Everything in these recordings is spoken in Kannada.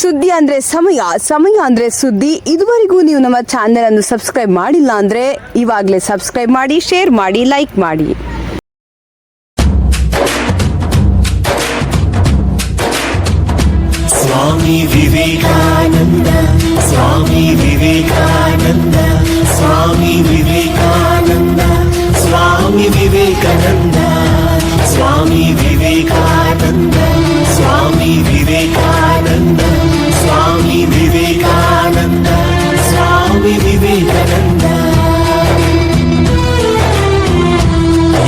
ಸುದ್ದಿ ಅಂದ್ರೆ ಸಮಯ ಸಮಯ ಅಂದ್ರೆ ಸುದ್ದಿ. ಇದುವರೆಗೂ ನೀವು ನಮ್ಮ ಚಾನೆಲ್ ಅನ್ನು ಸಬ್ಸ್ಕ್ರೈಬ್ ಮಾಡಿಲ್ಲ ಅಂದ್ರೆ ಇವಾಗಲೇ ಸಬ್ಸ್ಕ್ರೈಬ್ ಮಾಡಿ ಶೇರ್ ಮಾಡಿ ಲೈಕ್ ಮಾಡಿ. ಸ್ವಾಮಿ ವಿವೇಕಾನಂದ ಸ್ವಾಮಿ ವಿವೇಕಾನಂದ ಸ್ವಾಮಿ ವಿವೇಕಾನಂದ ಸ್ವಾಮಿ ವಿವೇಕಾನಂದ, ಸ್ವಾಮಿ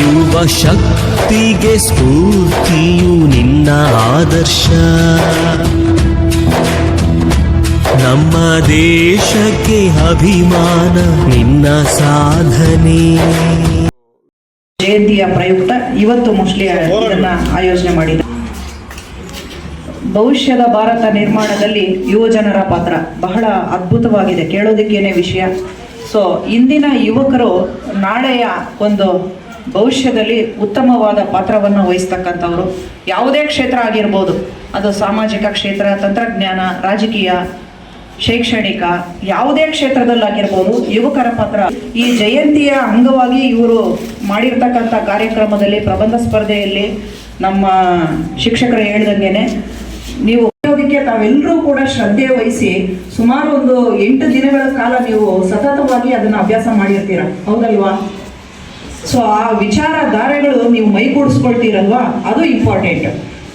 ಯುವ ಶಕ್ತಿಗೆ ಸ್ಫೂರ್ತಿಯು ನಿನ್ನ ಆದರ್ಶ. ನಮ್ಮ ದೇಶಕ್ಕೆ ಅಭಿಮಾನ ನಿನ್ನ ಸಾಧನೆ. ಜಯಂತಿಯ ಪ್ರಯುಕ್ತ ಇವತ್ತು ಮುಸ್ಲಿಂ ಆಯೋಜನೆ ಮಾಡಿದೆ ಭವಿಷ್ಯದ ಭಾರತ ನಿರ್ಮಾಣದಲ್ಲಿ ಯುವ ಜನರ ಪಾತ್ರ ಬಹಳ ಅದ್ಭುತವಾಗಿದೆ. ಕೇಳೋದಕ್ಕೇನೆ ವಿಷಯ? ಸೊ ಇಂದಿನ ಯುವಕರು ನಾಳೆಯ ಒಂದು ಭವಿಷ್ಯದಲ್ಲಿ ಉತ್ತಮವಾದ ಪಾತ್ರವನ್ನು ವಹಿಸ್ತಕ್ಕಂಥವ್ರು. ಯಾವುದೇ ಕ್ಷೇತ್ರ ಆಗಿರ್ಬೋದು. ಅದು ಸಾಮಾಜಿಕ ಕ್ಷೇತ್ರ, ತಂತ್ರಜ್ಞಾನ, ರಾಜಕೀಯ, ಶೈಕ್ಷಣಿಕ, ಯಾವುದೇ ಕ್ಷೇತ್ರದಲ್ಲಾಗಿರ್ಬೋದು ಯುವಕರ ಪಾತ್ರ. ಈ ಜಯಂತಿಯ ಅಂಗವಾಗಿ ಇವರು ಮಾಡಿರ್ತಕ್ಕಂಥ ಕಾರ್ಯಕ್ರಮದಲ್ಲಿ, ಪ್ರಬಂಧ ಸ್ಪರ್ಧೆಯಲ್ಲಿ ನಮ್ಮ ಶಿಕ್ಷಕರು ಹೇಳ್ದಂಗೆನೆ ನೀವು ಓದೋದಕ್ಕೆ ತಾವೆಲ್ಲರೂ ಕೂಡ ಶ್ರದ್ಧೆ ವಹಿಸಿ ಸುಮಾರು ಒಂದು ಎಂಟು ದಿನಗಳ ಕಾಲ ನೀವು ಸತತವಾಗಿ ಅದನ್ನ ಅಭ್ಯಾಸ ಮಾಡಿರ್ತೀರ. ಹೌದಲ್ವಾ? ಸೊ ಆ ವಿಚಾರಧಾರೆಗಳು ನೀವು ಮೈಗೂಡಿಸ್ಕೊಳ್ತೀರಲ್ವಾ ಅದು ಇಂಪಾರ್ಟೆಂಟ್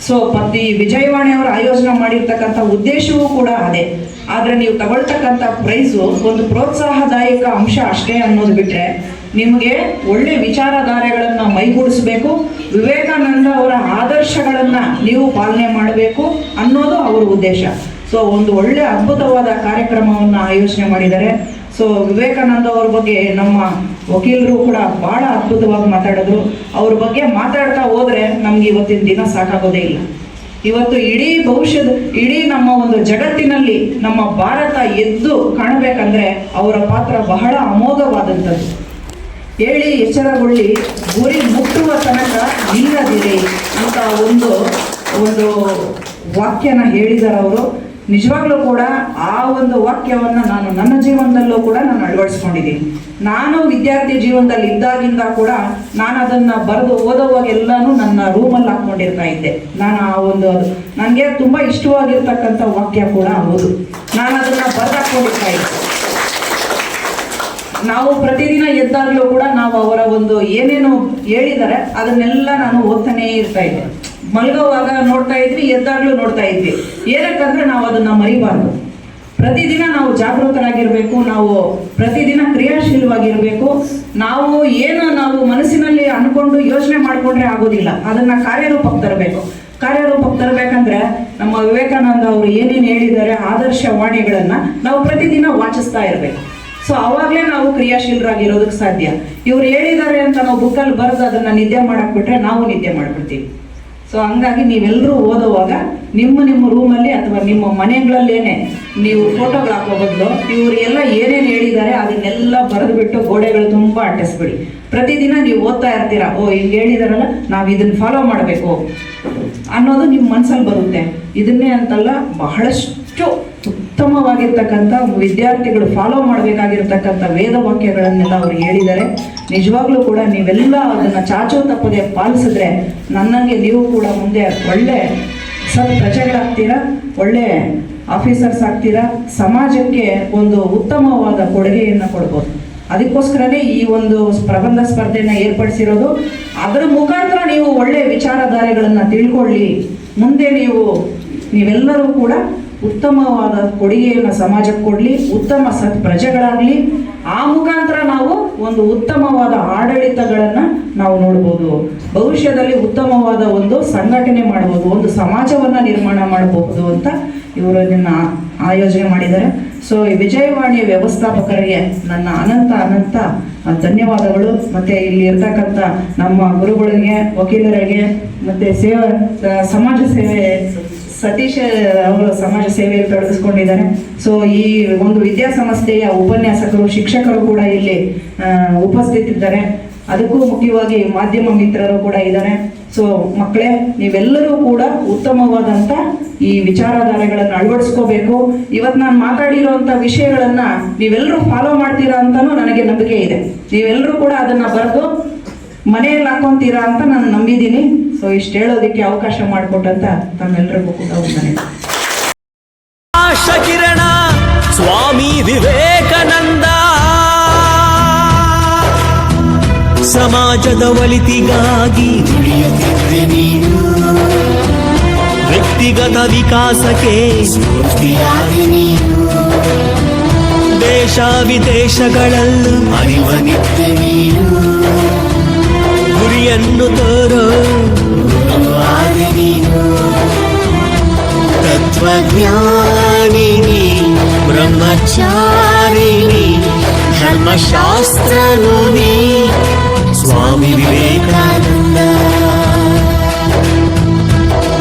ಸೊ ಪತ್ನಿ ವಿಜಯವಾಣಿ ಅವರು ಆಯೋಜನೆ ಮಾಡಿರ್ತಕ್ಕಂಥ ಉದ್ದೇಶವೂ ಕೂಡ ಅದೇ. ಆದ್ರೆ ನೀವು ತಗೊಳ್ತಕ್ಕಂಥ ಪ್ರೈಸು ಒಂದು ಪ್ರೋತ್ಸಾಹದಾಯಕ ಅಂಶ ಅಷ್ಟೇ ಅನ್ನೋದು ಬಿಟ್ರೆ ನಿಮಗೆ ಒಳ್ಳೆ ವಿಚಾರಧಾರೆಗಳನ್ನು ಮೈಗೂಡಿಸಬೇಕು. ವಿವೇಕಾನಂದ ಅವರ ಆದರ್ಶಗಳನ್ನು ನೀವು ಪಾಲನೆ ಮಾಡಬೇಕು ಅನ್ನೋದು ಅವರ ಉದ್ದೇಶ. ಸೊ ಒಂದು ಒಳ್ಳೆ ಅದ್ಭುತವಾದ ಕಾರ್ಯಕ್ರಮವನ್ನು ಆಯೋಜನೆ ಮಾಡಿದ್ದಾರೆ. ಸೊ ವಿವೇಕಾನಂದ ಅವ್ರ ಬಗ್ಗೆ ನಮ್ಮ ವಕೀಲರು ಕೂಡ ಬಹಳ ಅದ್ಭುತವಾಗಿ ಮಾತಾಡಿದ್ರು. ಅವ್ರ ಬಗ್ಗೆ ಮಾತಾಡ್ತಾ ಹೋದ್ರೆ ನಮ್ಗೆ ಇವತ್ತಿನ ದಿನ ಸಾಕಾಗೋದೇ ಇಲ್ಲ. ಇವತ್ತು ಇಡೀ ಭವಿಷ್ಯದ, ಇಡೀ ನಮ್ಮ ಒಂದು ಜಗತ್ತಿನಲ್ಲಿ ನಮ್ಮ ಭಾರತ ಎದ್ದು ಕಾಣಬೇಕಂದ್ರೆ ಅವರ ಪಾತ್ರ ಬಹಳ ಅಮೋಘವಾದಂಥದ್ದು. ಹೇಳಿ ಎಚ್ಚರಗೊಳ್ಳಿ. ಗುರಿ ಮುಟ್ಟುವ ತನಕ ನೀರದಿರಿ ಅಂತ ಒಂದು ಒಂದು ವಾಕ್ಯನ ಹೇಳಿದ್ದಾರೆ ಅವರು. ನಿಜವಾಗ್ಲೂ ಕೂಡ ಆ ಒಂದು ವಾಕ್ಯವನ್ನ ನಾನು ನನ್ನ ಜೀವನದಲ್ಲೂ ಕೂಡ ನಾನು ಅಳವಡಿಸ್ಕೊಂಡಿದ್ದೀನಿ. ನಾನು ವಿದ್ಯಾರ್ಥಿ ಜೀವನದಲ್ಲಿ ಇದ್ದಾಗಿಂದ ಕೂಡ ನಾನು ಅದನ್ನ ಬರೆದು ಓದೋವಾಗ ಎಲ್ಲಾನು ನನ್ನ ರೂಮಲ್ಲಿ ಹಾಕ್ಕೊಂಡಿರ್ತಾ ಇದ್ದೆ. ನಾನು ಆ ಒಂದು ಅದು ನನಗೆ ತುಂಬಾ ಇಷ್ಟವಾಗಿರ್ತಕ್ಕಂಥ ವಾಕ್ಯ ಕೂಡ ಹೌದು. ನಾನು ಅದನ್ನ ಬರೆದಾಕೊಂಡಿರ್ತಾ ಇದ್ದೆ. ನಾವು ಪ್ರತಿದಿನ ಎದ್ದಾಗ್ಲೂ ಕೂಡ ನಾವು ಅವರ ಒಂದು ಏನೇನು ಹೇಳಿದ್ದಾರೆ, ಅದನ್ನೆಲ್ಲ ನಾನು ಓದ್ತಾನೇ ಇರ್ತಾ ಇದ್ದೆ. ಮಲಗೋವಾಗ ನೋಡ್ತಾ ಇದ್ವಿ, ಎದ್ದಾಗ್ಲೂ ನೋಡ್ತಾ ಇದ್ವಿ. ಏನಕ್ಕಂದ್ರೆ ನಾವು ಅದನ್ನ ಮರಿಬಾರ್ದು. ಪ್ರತಿದಿನ ನಾವು ಜಾಗೃತರಾಗಿರ್ಬೇಕು, ನಾವು ಪ್ರತಿದಿನ ಕ್ರಿಯಾಶೀಲವಾಗಿರ್ಬೇಕು. ನಾವು ಏನು ನಾವು ಮನಸ್ಸಿನಲ್ಲಿ ಅನ್ಕೊಂಡು ಯೋಚನೆ ಮಾಡ್ಕೊಂಡ್ರೆ ಆಗೋದಿಲ್ಲ. ಅದನ್ನ ಕಾರ್ಯರೂಪಕ್ಕೆ ತರಬೇಕು. ಕಾರ್ಯರೂಪಕ್ಕೆ ತರಬೇಕಂದ್ರೆ ನಮ್ಮ ವಿವೇಕಾನಂದ ಅವರು ಏನೇನು ಹೇಳಿದ್ದಾರೆ, ಆದರ್ಶ ವಾಣಿಗಳನ್ನ ನಾವು ಪ್ರತಿದಿನ ವಾಚಿಸ್ತಾ ಇರಬೇಕು. ಸೊ ಅವಾಗಲೇ ನಾವು ಕ್ರಿಯಾಶೀಲರಾಗಿರೋದಕ್ಕೆ ಸಾಧ್ಯ. ಇವ್ರು ಹೇಳಿದ್ದಾರೆ ಅಂತ ನಾವು ಬುಕ್ಕಲ್ಲಿ ಬರೆದು ಅದನ್ನ ನಿದ್ದೆ ಮಾಡಕ್ ಬಿಟ್ರೆ ನಾವು ನಿದ್ದೆ ಮಾಡ್ಬಿಡ್ತೀವಿ. ಸೊ ಹಂಗಾಗಿ ನೀವೆಲ್ಲರೂ ಓದುವಾಗ ನಿಮ್ಮ ನಿಮ್ಮ ರೂಮಲ್ಲಿ ಅಥವಾ ನಿಮ್ಮ ಮನೆಗಳಲ್ಲೇನೆ ನೀವು ಫೋಟೋಗಳು ಹಾಕೋ ಬದಲು ಇವ್ರು ಎಲ್ಲ ಏನೇನು ಹೇಳಿದ್ದಾರೆ ಅದನ್ನೆಲ್ಲ ಬರೆದು ಬಿಟ್ಟು ಗೋಡೆಗಳು ತುಂಬ ಅಂಟಿಸ್ಬಿಡಿ ಪ್ರತಿದಿನ ನೀವು ಓದ್ತಾ ಇರ್ತೀರಾ? ಓ, ಹಿಂಗೆ ಹೇಳಿದಾರಲ್ಲ, ನಾವು ಇದನ್ನ ಫಾಲೋ ಮಾಡಬೇಕು. ಅನ್ನೋದು ನಿಮ್ಮ ಮನಸ್ಸಲ್ಲಿ ಬರುತ್ತೆ. ಇದನ್ನೇ ಅಂತಲ್ಲ ಬಹಳಷ್ಟು ಉತ್ತಮವಾಗಿರ್ತಕ್ಕಂಥ ವಿದ್ಯಾರ್ಥಿಗಳು ಫಾಲೋ ಮಾಡಬೇಕಾಗಿರ್ತಕ್ಕಂಥ ವೇದ ವಾಕ್ಯಗಳನ್ನೆಲ್ಲ ಅವರು ಹೇಳಿದ್ದಾರೆ. ನಿಜವಾಗ್ಲೂ ಕೂಡ ನೀವೆಲ್ಲ ಅದನ್ನು ಚಾಚೋ ತಪ್ಪದೆ ಪಾಲಿಸಿದ್ರೆ ನನ್ನಂಗೆ ನೀವು ಕೂಡ ಮುಂದೆ ಒಳ್ಳೆ ಸತ್ ಪ್ರಜೆಗಳಾಗ್ತೀರಾ, ಒಳ್ಳೆ ಆಫೀಸರ್ಸ್ ಆಗ್ತೀರಾ, ಸಮಾಜಕ್ಕೆ ಒಂದು ಉತ್ತಮವಾದ ಕೊಡುಗೆಯನ್ನು ಕೊಡ್ಬೋದು. ಅದಕ್ಕೋಸ್ಕರನೇ ಈ ಒಂದು ಪ್ರಬಂಧ ಸ್ಪರ್ಧೆನ ಏರ್ಪಡಿಸಿರೋದು. ಅದರ ಮುಖಾಂತರ ನೀವು ಒಳ್ಳೆ ವಿಚಾರಧಾರೆಗಳನ್ನು ತಿಳ್ಕೊಳ್ಳಿ. ಮುಂದೆ ನೀವು ನೀವೆಲ್ಲರೂ ಕೂಡ ಉತ್ತಮವಾದ ಕೊಡುಗೆಯನ್ನು ಸಮಾಜಕ್ಕೆ ಕೊಡಲಿ, ಉತ್ತಮ ಸತ್ ಪ್ರಜೆಗಳಾಗಲಿ, ಆ ಮುಖಾಂತರ ನಾವು ಒಂದು ಉತ್ತಮವಾದ ಆಡಳಿತಗಳನ್ನು ನಾವು ನೋಡ್ಬೋದು. ಭವಿಷ್ಯದಲ್ಲಿ ಉತ್ತಮವಾದ ಒಂದು ಸಂಘಟನೆ ಮಾಡ್ಬೋದು, ಒಂದು ಸಮಾಜವನ್ನು ನಿರ್ಮಾಣ ಮಾಡಬಹುದು ಅಂತ ಇವರು ಇದನ್ನ ಆಯೋಜನೆ ಮಾಡಿದ್ದಾರೆ. ಸೊ ಈ ವಿಜಯವಾಣಿಯ ವ್ಯವಸ್ಥಾಪಕರಿಗೆ ನನ್ನ ಅನಂತ ಅನಂತ ಧನ್ಯವಾದಗಳು. ಮತ್ತೆ ಇಲ್ಲಿ ಇರ್ತಕ್ಕಂಥ ನಮ್ಮ ಗುರುಗಳಿಗೆ, ವಕೀಲರಿಗೆ, ಮತ್ತೆ ಸೇವಾ ಸಮಾಜ ಸೇವೆ ಸತೀಶ್ ಅವರು ಸಮಾಜ ಸೇವೆಯಲ್ಲಿ ತೊಡಗಿಸ್ಕೊಂಡಿದ್ದಾರೆ. ಸೊ ಈ ಒಂದು ವಿದ್ಯಾಸಂಸ್ಥೆಯ ಉಪನ್ಯಾಸಕರು, ಶಿಕ್ಷಕರು ಕೂಡ ಇಲ್ಲಿ ಉಪಸ್ಥಿತಿದ್ದಾರೆ. ಅದಕ್ಕೂ ಮುಖ್ಯವಾಗಿ ಮಾಧ್ಯಮ ಮಿತ್ರರು ಕೂಡ ಇದ್ದಾರೆ. ಸೊ ಮಕ್ಕಳೇ, ನೀವೆಲ್ಲರೂ ಕೂಡ ಉತ್ತಮವಾದಂಥ ಈ ವಿಚಾರಧಾರೆಗಳನ್ನು ಅಳವಡಿಸ್ಕೋಬೇಕು. ಇವತ್ತು ನಾನು ಮಾತಾಡಿರೋಂಥ ವಿಷಯಗಳನ್ನ ನೀವೆಲ್ಲರೂ ಫಾಲೋ ಮಾಡ್ತೀರಾ ಅಂತಲೂ ನನಗೆ ನಂಬಿಕೆ ಇದೆ. ನೀವೆಲ್ಲರೂ ಕೂಡ ಅದನ್ನ ಬರೆದು ಮನೆಯಲ್ಲಿ ಹಾಕೊಂತೀರಾ ಅಂತ ನಾನು ನಂಬಿದ್ದೀನಿ. ಸೊ ಇಷ್ಟು ಹೇಳೋದಕ್ಕೆ ಅವಕಾಶ ಮಾಡಿಕೊಟ್ಟಂತ ತಮ್ಮೆಲ್ಲರಿಗೂ ಕೂಡ ಆಶ ಕಿರಣ ಸ್ವಾಮಿ ವಿವೇಕಾನಂದ. ಸಮಾಜದ ಒಲಿತಿಗಾಗಿ ವ್ಯಕ್ತಿಗತ ವಿಕಾಸಕ್ಕೆ ಸ್ಫೂರ್ತಿಯಾಗಿ ನೀನು. ದೇಶ ವಿದೇಶಗಳಲ್ಲೂ ಅರಿವನಿದ್ದೆ ನೀನು. ಗುರಿಯನ್ನು ಬ್ರಹ್ಮಚಾರಿಣಿ ಧರ್ಮಶಾಸ್ತ್ರನುನಿ ಸ್ವಾಮಿ ವಿವೇಕಾನಂದ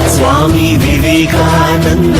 ಸ್ವಾಮಿ ವಿವೇಕಾನಂದ